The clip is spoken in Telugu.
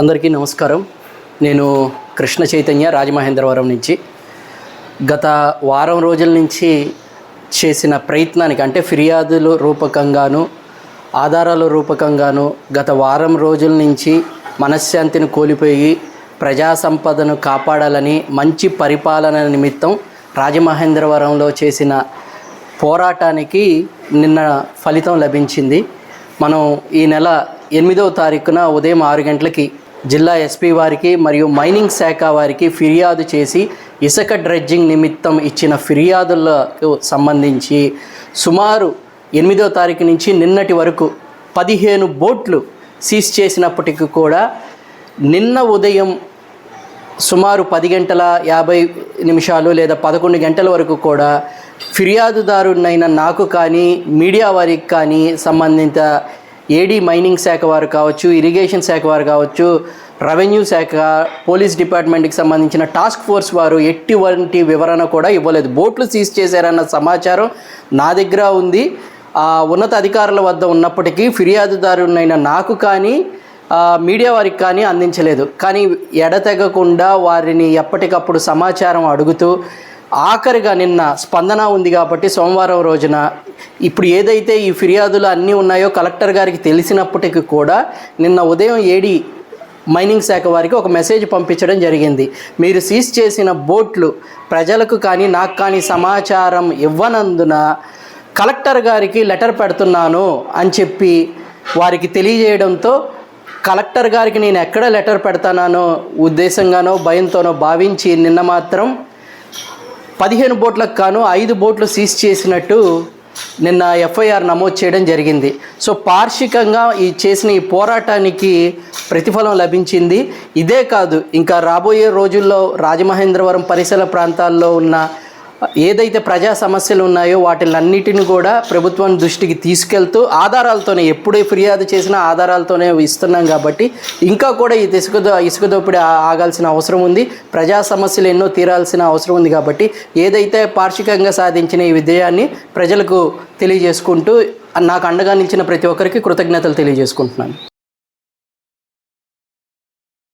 అందరికీ నమస్కారం. నేను కృష్ణ చైతన్య రాజమహేంద్రవరం నుంచి. గత వారం రోజుల నుంచి చేసిన ప్రయత్నానికి అంటే ఫిర్యాదుల రూపకంగాను ఆధారాల రూపకంగాను గత వారం రోజుల నుంచి మనశ్శాంతిని కోల్పోయి ప్రజా సంపదను కాపాడాలని మంచి పరిపాలన నిమిత్తం రాజమహేంద్రవరంలో చేసిన పోరాటానికి నిన్న ఫలితం లభించింది. మనం ఈ నెల ఎనిమిదవ తారీఖున ఉదయం ఆరు గంటలకి జిల్లా ఎస్పీ వారికి మరియు మైనింగ్ శాఖ వారికి ఫిర్యాదు చేసి ఇసుక డ్రెడ్జింగ్ నిమిత్తం ఇచ్చిన ఫిర్యాదులకు సంబంధించి సుమారు ఎనిమిదో తారీఖు నుంచి నిన్నటి వరకు పదిహేను బోట్లు సీజ్ చేసినప్పటికీ కూడా నిన్న ఉదయం సుమారు పది గంటల యాభై నిమిషాలు లేదా పదకొండు గంటల వరకు కూడా ఫిర్యాదుదారునైన నాకు కానీ మీడియా వారికి కానీ సంబంధిత ఏడీ మైనింగ్ శాఖ వారు కావచ్చు ఇరిగేషన్ శాఖ వారు కావచ్చు రెవెన్యూ శాఖ పోలీస్ డిపార్ట్మెంట్కి సంబంధించిన టాస్క్ ఫోర్స్ వారు ఎటువంటి వివరణ కూడా ఇవ్వలేదు. బోట్లు సీజ్ చేశారన్న సమాచారం నా దగ్గర ఉంది. ఆ ఉన్నత అధికారుల వద్ద ఉన్నప్పటికీ ఫిర్యాదుదారునైన నాకు కానీ మీడియా వారికి కానీ అందించలేదు. కానీ ఎడతెగకుండా వారిని ఎప్పటికప్పుడు సమాచారం అడుగుతూ ఆఖరిగా నిన్న స్పందన ఉంది కాబట్టి సోమవారం రోజున ఇప్పుడు ఏదైతే ఈ ఫిర్యాదులు అన్నీ ఉన్నాయో కలెక్టర్ గారికి తెలిసినప్పటికీ కూడా నిన్న ఉదయం ఏడి మైనింగ్ శాఖ వారికి ఒక మెసేజ్ పంపించడం జరిగింది. మీరు సీజ్ చేసిన బోట్లు ప్రజలకు కానీ నాకు కానీ సమాచారం ఇవ్వనందున కలెక్టర్ గారికి లెటర్ పెడుతున్నాను అని చెప్పి వారికి తెలియజేయడంతో కలెక్టర్ గారికి నేను ఎక్కడ లెటర్ పెడతానో ఉద్దేశంగానో భయంతోనో భావించి నిన్న మాత్రం పదిహేను బోట్లకు కాను ఐదు బోట్లు సీజ్ చేసినట్టు నిన్న ఎఫ్ఐఆర్ నమోదు చేయడం జరిగింది. సో పార్షికంగా ఈ చేసిన ఈ పోరాటానికి ప్రతిఫలం లభించింది. ఇదే కాదు ఇంకా రాబోయే రోజుల్లో రాజమహేంద్రవరం పరిసర ప్రాంతాల్లో ఉన్న ఏదైతే ప్రజా సమస్యలు ఉన్నాయో వాటిలన్నిటిని కూడా ప్రభుత్వం దృష్టికి తీసుకెళ్తూ ఆధారాలతోనే ఎప్పుడే ఫిర్యాదు చేసినా ఆధారాలతోనే ఇస్తున్నాం కాబట్టి ఇంకా కూడా ఈ ఇసుక ఇసుక దోపిడీ ఆగాల్సిన అవసరం ఉంది. ప్రజా సమస్యలు ఎన్నో తీరాల్సిన అవసరం ఉంది కాబట్టి ఏదైతే పార్షికంగా సాధించిన ఈ విజయాన్ని ప్రజలకు తెలియజేసుకుంటూ నాకు అండగా నిలిచిన ప్రతి ఒక్కరికి కృతజ్ఞతలు తెలియజేసుకుంటున్నాను.